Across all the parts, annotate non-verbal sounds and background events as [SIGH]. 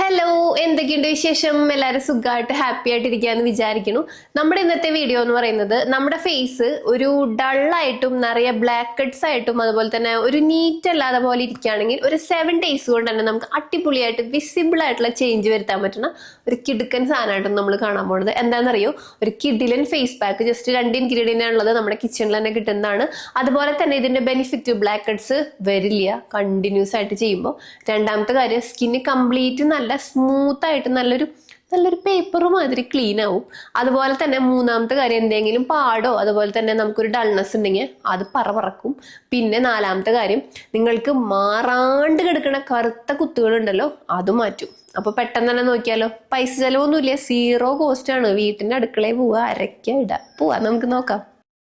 Hello എന്തൊക്കെയുണ്ട് വിശേഷം? എല്ലാവരും സുഖമായിട്ട് ഹാപ്പി ആയിട്ട് ഇരിക്കാന്ന് വിചാരിക്കുന്നു. നമ്മുടെ ഇന്നത്തെ വീഡിയോ എന്ന് പറയുന്നത് നമ്മുടെ ഫേസ് ഒരു ഡള്ളായിട്ടും നിറയെ ബ്ലാക്ക് കട്ട്സ് ആയിട്ടും അതുപോലെ തന്നെ ഒരു നീറ്റ് അല്ലാതെ പോലെ ഇരിക്കുകയാണെങ്കിൽ ഒരു സെവൻ ഡേയ്സ് കൊണ്ട് തന്നെ നമുക്ക് അടിപൊളിയായിട്ട് വിസിബിൾ ആയിട്ടുള്ള ചേഞ്ച് വരുത്താൻ പറ്റുന്ന ഒരു കിടുക്കൻ സാധനമായിട്ട് നമ്മൾ കാണാൻ പോകുന്നത്. എന്താണെന്നറിയോ? ഒരു കിഡിലൻ ഫേസ് പാക്ക് ജസ്റ്റ് രണ്ട് ഇൻഗ്രീഡിയന്റ് ഉള്ളത്. നമ്മുടെ കിച്ചണിൽ തന്നെ കിട്ടുന്നതാണ്. അതുപോലെ തന്നെ ഇതിന്റെ ബെനിഫിറ്റ് ബ്ലാക്ക് കട്ട്സ് വരില്ല. കണ്ടിന്യൂസ് ആയിട്ട് ചെയ്യുമ്പോൾ രണ്ടാമത്തെ കാര്യം സ്കിന്ന് കംപ്ലീറ്റ് നല്ല സ്മൂത്ത് ആയിട്ട് നല്ലൊരു നല്ലൊരു പേപ്പർ മാതിരി ക്ലീൻ ആവും. അതുപോലെ തന്നെ മൂന്നാമത്തെ കാര്യം എന്തെങ്കിലും പാടോ അതുപോലെ തന്നെ നമുക്കൊരു ഡൾനെസ് ഉണ്ടെങ്കിൽ അത് പറ പറക്കും പിന്നെ നാലാമത്തെ കാര്യം നിങ്ങൾക്ക് മാറാണ്ട് കിടക്കുന്ന കറുത്ത കുത്തുകളുണ്ടല്ലോ അത് മാറ്റും. അപ്പൊ പെട്ടെന്ന് തന്നെ നോക്കിയാലോ? പൈസ ചെലവൊന്നുമില്ല സീറോ കോസ്റ്റ് ആണ്. വീട്ടിന്റെ അടുക്കളയിൽ പോവുക അരയ്ക്ക ഇടുക പോവാ നമുക്ക് നോക്കാം.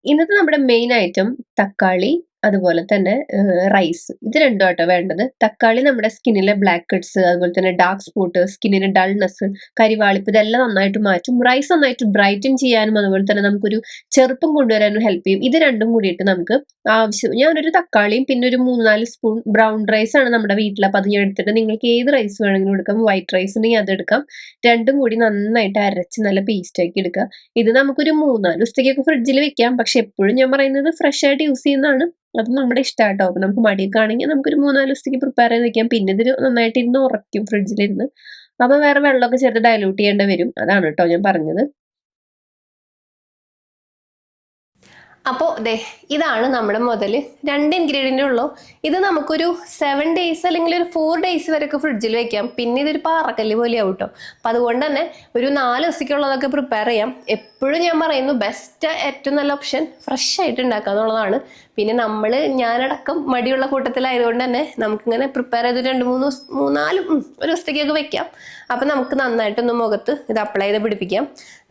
ഇന്നത്തെ നമ്മുടെ മെയിൻ ഐറ്റം തക്കാളി അതുപോലെ തന്നെ റൈസ് ഇത് രണ്ടും ആട്ടോ വേണ്ടത്. തക്കാളി നമ്മുടെ സ്കിന്നിലെ ബ്ലാക്ക് കട്ട്സ് അതുപോലെ തന്നെ ഡാർക്ക് സ്പോട്ട് സ്കിന്നിന് ഡൾനെസ് കരിവാളിപ്പ് ഇതെല്ലാം നന്നായിട്ട് മാറ്റും. റൈസ് നന്നായിട്ട് ബ്രൈറ്റൻ ചെയ്യാനും അതുപോലെ തന്നെ നമുക്കൊരു ചെറുപ്പം കൊണ്ടുവരാനും ഹെൽപ്പ് ചെയ്യും. ഇത് രണ്ടും കൂടിയിട്ട് നമുക്ക് ആവശ്യം ഞാനൊരു തക്കാളിയും പിന്നെ ഒരു മൂന്നാൽ സ്പൂൺ ബ്രൗൺ റൈസ് ആണ് നമ്മുടെ വീട്ടിൽ അപ്പം അത് ഞാൻ എടുത്തിട്ട് നിങ്ങൾക്ക് ഏത് റൈസ് വേണമെങ്കിലും എടുക്കാം. വൈറ്റ് റൈസ് ഉണ്ടെങ്കിൽ അതെടുക്കാം രണ്ടും കൂടി നന്നായിട്ട് അരച്ച് നല്ല പേസ്റ്റ് ആക്കി എടുക്കുക. ഇത് നമുക്കൊരു മൂന്നാൽ ദിവസത്തേക്കൊക്കെ ഫ്രിഡ്ജിൽ വെക്കാം. പക്ഷെ എപ്പോഴും ഞാൻ പറയുന്നത് ഫ്രഷ് ആയിട്ട് യൂസ് ചെയ്യുന്നതാണ്. അത് നമ്മുടെ ഇഷ്ടമാട്ടോ അപ്പം നമുക്ക് മടിയൊക്കെ ആണെങ്കിൽ നമുക്കൊരു മൂന്നാൽ ദിവസത്തേക്ക് പ്രിപ്പയർ ചെയ്ത് വെക്കാം. പിന്നെ ഇതിൽ നന്നായിട്ട് ഇരുന്ന് ഉറയ്ക്കും ഫ്രിഡ്ജിലിരുന്ന് അപ്പോൾ വേറെ വെള്ളമൊക്കെ ചേർത്ത് ഡയലൂട്ട് ചെയ്യേണ്ടി വരും. അതാണ് കേട്ടോ ഞാൻ പറഞ്ഞത്. അപ്പോൾ ദേ ഇതാണ് നമ്മുടെ മുതൽ രണ്ട് ഇൻഗ്രീഡിയന്റ് ഉള്ളൂ. ഇത് നമുക്കൊരു സെവൻ ഡേയ്സ് അല്ലെങ്കിൽ ഒരു ഫോർ ഡേയ്സ് വരെയൊക്കെ ഫ്രിഡ്ജിൽ വെക്കാം. പിന്നെ ഇതൊരു പാറക്കല്ല് പോലെയാവും കേട്ടോ അപ്പം അതുകൊണ്ട് തന്നെ ഒരു നാല് ദിവസത്തേക്കുള്ളതൊക്കെ പ്രിപ്പയർ ചെയ്യാം. എപ്പോഴും ഞാൻ പറയുന്നു ബെസ്റ്റ് ഏറ്റവും നല്ല ഓപ്ഷൻ ഫ്രഷ് ആയിട്ട് ഉണ്ടാക്കുക എന്നുള്ളതാണ്. പിന്നെ നമ്മൾ ഞാനടക്കം മടിയുള്ള കൂട്ടത്തിലായതുകൊണ്ട് തന്നെ നമുക്കിങ്ങനെ പ്രിപ്പയർ ചെയ്ത് രണ്ട് മൂന്ന് മൂന്നാലും ഒരു ദിവസത്തേക്കൊക്കെ വെക്കാം. അപ്പം നമുക്ക് നന്നായിട്ടൊന്ന് മുഖത്ത് ഇത് അപ്ലൈ ചെയ്ത് പിടിപ്പിക്കാം.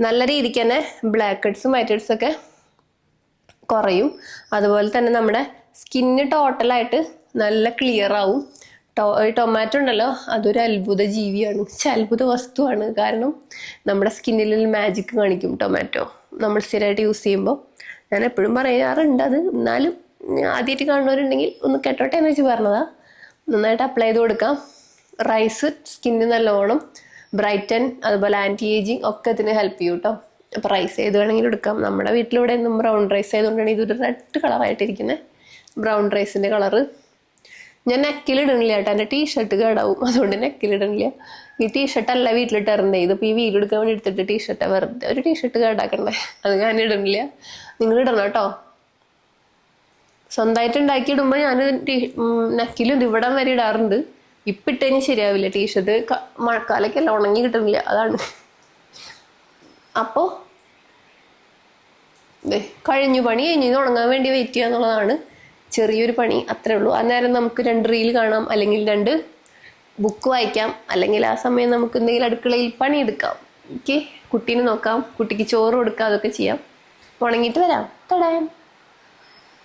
നല്ല രീതിക്ക് തന്നെ ബ്ലാക്ക് ഹെഡ്സും വൈറ്റ് ഹെഡ്സും ഒക്കെ കുറയും. അതുപോലെ തന്നെ നമ്മുടെ സ്കിന്ന് ടോട്ടലായിട്ട് നല്ല ക്ലിയർ ആവും. ടോ ടൊമാറ്റോ ഉണ്ടല്ലോ അതൊരു അത്ഭുത ജീവിയാണ്. അത്ഭുത വസ്തുവാണ്. കാരണം നമ്മുടെ സ്കിന്നിൽ മാജിക് കാണിക്കും ടൊമാറ്റോ നമ്മൾ സ്ഥിരമായിട്ട് യൂസ് ചെയ്യുമ്പോൾ. ഞാൻ എപ്പോഴും പറയാറുണ്ട് അത്. എന്നാലും ആദ്യമായിട്ട് കാണുന്നവരുണ്ടെങ്കിൽ ഒന്ന് കെട്ടോട്ടെ എന്ന് വെച്ച് പറഞ്ഞതാ. നന്നായിട്ട് അപ്ലൈ ചെയ്ത് കൊടുക്കാം. റൈസ് സ്കിന്ന് നല്ലോണം ബ്രൈറ്റൻ അതുപോലെ ആന്റി ഏജിങ് ഒക്കെ ഇതിന് ഹെൽപ്പ് ചെയ്യും കേട്ടോ അപ്പോൾ റൈസ് ചെയ്ത് വേണമെങ്കിലും എടുക്കാം. നമ്മുടെ വീട്ടിലൂടെ എന്നും ബ്രൗൺ റൈസ് ആയതുകൊണ്ടാണ് ഇതൊരു റെഡ് കളറായിട്ടിരിക്കുന്നത് ബ്രൗൺ റൈസിന്റെ കളറ് ഞാൻ നെക്കിലിടണില്ല കേട്ടോ. എന്റെ ടീഷർട്ട് കേടാവും. [LAUGHS] അതുകൊണ്ട് നെക്കിലിടണില്ല ഈ ടീഷർട്ട് അല്ല വീട്ടിലിട്ട് ഇറങ്ങുന്നത് ഇതിപ്പോൾ ഈ വീട് എടുക്കാൻ വേണ്ടി എടുത്തിട്ട് ടീഷർട്ടാണ് വെറുതെ ഒരു ടീഷർട്ട് കേടാക്കണ്ടേ? [LAUGHS] അത് ഞാൻ ഇടണില്ല നിങ്ങൾ ഇടണം കേട്ടോ? സ്വന്തമായിട്ട് ഉണ്ടാക്കി ഇടുമ്പോൾ ഞാൻ നെക്കിലും ഇവിടം വരെ ഇടാറുണ്ട്. ഇപ്പം ഇട്ടതിന് ശരിയാവില്ല ടീഷർട്ട് മഴക്കാലൊക്കെ അല്ല ഉണങ്ങി കിട്ടുന്നില്ല. അതാണ്. [LAUGHS] അപ്പോൾ കഴിഞ്ഞു പണി കഴിഞ്ഞു തുടങ്ങാൻ വേണ്ടി വെയിറ്റ് ചെയ്യുക എന്നുള്ളതാണ് ചെറിയൊരു പണി അത്രേ ഉള്ളൂ. അന്നേരം നമുക്ക് രണ്ട് റീൽ കാണാം അല്ലെങ്കിൽ രണ്ട് ബുക്ക് വായിക്കാം അല്ലെങ്കിൽ ആ സമയം നമുക്ക് എന്തെങ്കിലും അടുക്കളയിൽ പണിയെടുക്കാം. ഓക്കെ കുട്ടീനെ നോക്കാം കുട്ടിക്ക് ചോറ് കൊടുക്കാം അതൊക്കെ ചെയ്യാം. ഉണങ്ങിയിട്ട് വരാം. തടാം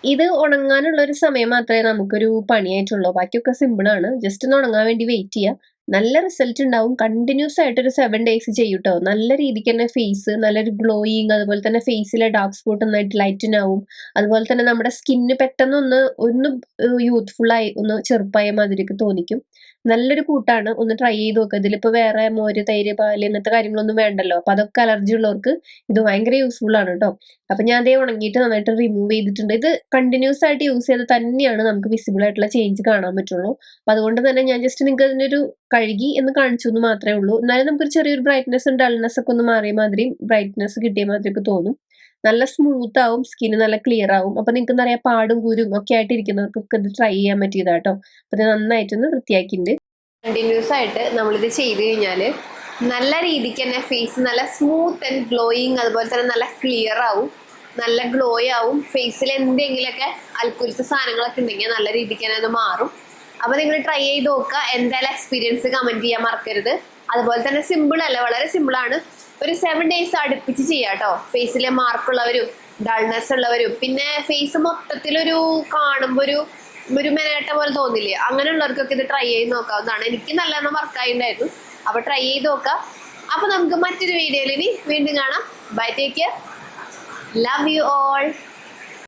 ഇത് ഉണങ്ങാനുള്ള ഒരു സമയം മാത്രമേ നമുക്കൊരു പണിയായിട്ടുള്ളൂ. ബാക്കിയൊക്കെ സിമ്പിളാണ് ജസ്റ്റ് ഒന്ന് ഉണങ്ങാൻ വേണ്ടി വെയിറ്റ് ചെയ്യുക നല്ല റിസൾട്ട് ഉണ്ടാവും. കണ്ടിന്യൂസ് ആയിട്ട് ഒരു സെവൻ ഡേയ്സ് ചെയ്യൂട്ടോ. നല്ല രീതിക്ക് തന്നെ ഫേസ് നല്ലൊരു ഗ്ലോയിങ് അതുപോലെ തന്നെ ഫേസിലെ ഡാർക്ക് സ്പോട്ട് നന്നായിട്ട് ലൈറ്റൻ ആവും അതുപോലെ തന്നെ നമ്മുടെ സ്കിന്ന് പെട്ടെന്ന് ഒന്ന് ഒന്ന് യൂത്ത്ഫുൾ ആയി ഒന്ന് ചെറുപ്പായ മാതിരിയൊക്കെ തോന്നിക്കും. നല്ലൊരു കൂട്ടാണ്. ഒന്ന് ട്രൈ ചെയ്ത് നോക്കുക ഇതിലിപ്പോൾ വേറെ മോര് തൈര് പാൽ ഇങ്ങനത്തെ കാര്യങ്ങളൊന്നും വേണ്ടല്ലോ. അപ്പൊ അതൊക്കെ അലർജി ഉള്ളവർക്ക് ഇത് ഭയങ്കര യൂസ്ഫുൾ ആണ് കേട്ടോ അപ്പൊ ഞാൻ അതേ ഉണങ്ങിയിട്ട് നന്നായിട്ട് റിമൂവ് ചെയ്തിട്ടുണ്ട്. ഇത് കണ്ടിന്യൂസ് ആയിട്ട് യൂസ് ചെയ്ത് തന്നെയാണ് നമുക്ക് വിസിബിൾ ആയിട്ടുള്ള ചേഞ്ച് കാണാൻ പറ്റുള്ളൂ. അപ്പൊ അതുകൊണ്ട് തന്നെ ഞാൻ ജസ്റ്റ് നിങ്ങൾക്ക് അതിനൊരു കഴുകി എന്ന് കാണിച്ചു എന്ന് മാത്രമേ ഉള്ളൂ. എന്നാലും നമുക്കൊരു ചെറിയൊരു ബ്രൈറ്റ്നസ് ഡൾനെസ് ഒക്കെ ഒന്ന് മാറിയ മാതിരി ബ്രൈറ്റ്നസ് കിട്ടിയ മാതിരി ഒക്കെ തോന്നും. നല്ല സ്മൂത്ത് ആവും സ്കിന് നല്ല ക്ലിയർ ആവും. അപ്പൊ നിങ്ങൾക്ക് എന്താ പറയാ പാടും കുരും ഒക്കെ ആയിട്ട് ഇത് ട്രൈ ചെയ്യാൻ പറ്റിയതാട്ടോ. അപ്പൊ നന്നായിട്ടൊന്ന് വൃത്തിയാക്കിയിട്ടുണ്ട്. കണ്ടിന്യൂസ് ആയിട്ട് നമ്മളിത് ചെയ്ത് കഴിഞ്ഞാൽ നല്ല രീതിക്ക് തന്നെ ഫേസ് നല്ല സ്മൂത്ത് ആൻഡ് ഗ്ലോയിങ് അതുപോലെ തന്നെ നല്ല ക്ലിയർ ആവും. നല്ല ഗ്ലോ ആവും. ഫേസിൽ എന്തെങ്കിലുമൊക്കെ അൽക്കുലത്തെ സാധനങ്ങളൊക്കെ ഉണ്ടെങ്കിൽ നല്ല രീതിക്ക് തന്നെ അത് മാറും. അപ്പൊ നിങ്ങൾ ട്രൈ ചെയ്ത് നോക്കുക. എന്തായാലും എക്സ്പീരിയൻസ് കമന്റ് ചെയ്യാൻ മറക്കരുത്. അതുപോലെ തന്നെ സിമ്പിൾ അല്ല വളരെ സിമ്പിൾ ആണ്. ഒരു സെവൻ ഡേയ്സ് അടുപ്പിച്ച് ചെയ്യാം കേട്ടോ ഫേസിലെ മാർക്കുള്ളവരും ഡൾനെസ് ഉള്ളവരും. പിന്നെ ഫേസ് മൊത്തത്തിലൊരു കാണുമ്പോൾ ഒരു ഒരു മെനേട്ട പോലെ തോന്നില്ലേ? അങ്ങനെയുള്ളവർക്കൊക്കെ ഇത് ട്രൈ ചെയ്ത് നോക്കാവുന്നതാണ് എനിക്ക് നല്ലോണം വർക്കായിട്ടുണ്ടായിരുന്നു അപ്പൊ ട്രൈ ചെയ്ത് നോക്കാം. അപ്പൊ നമുക്ക് മറ്റൊരു വീഡിയോയിൽ ഇനി വീണ്ടും കാണാം. Bye take care love you all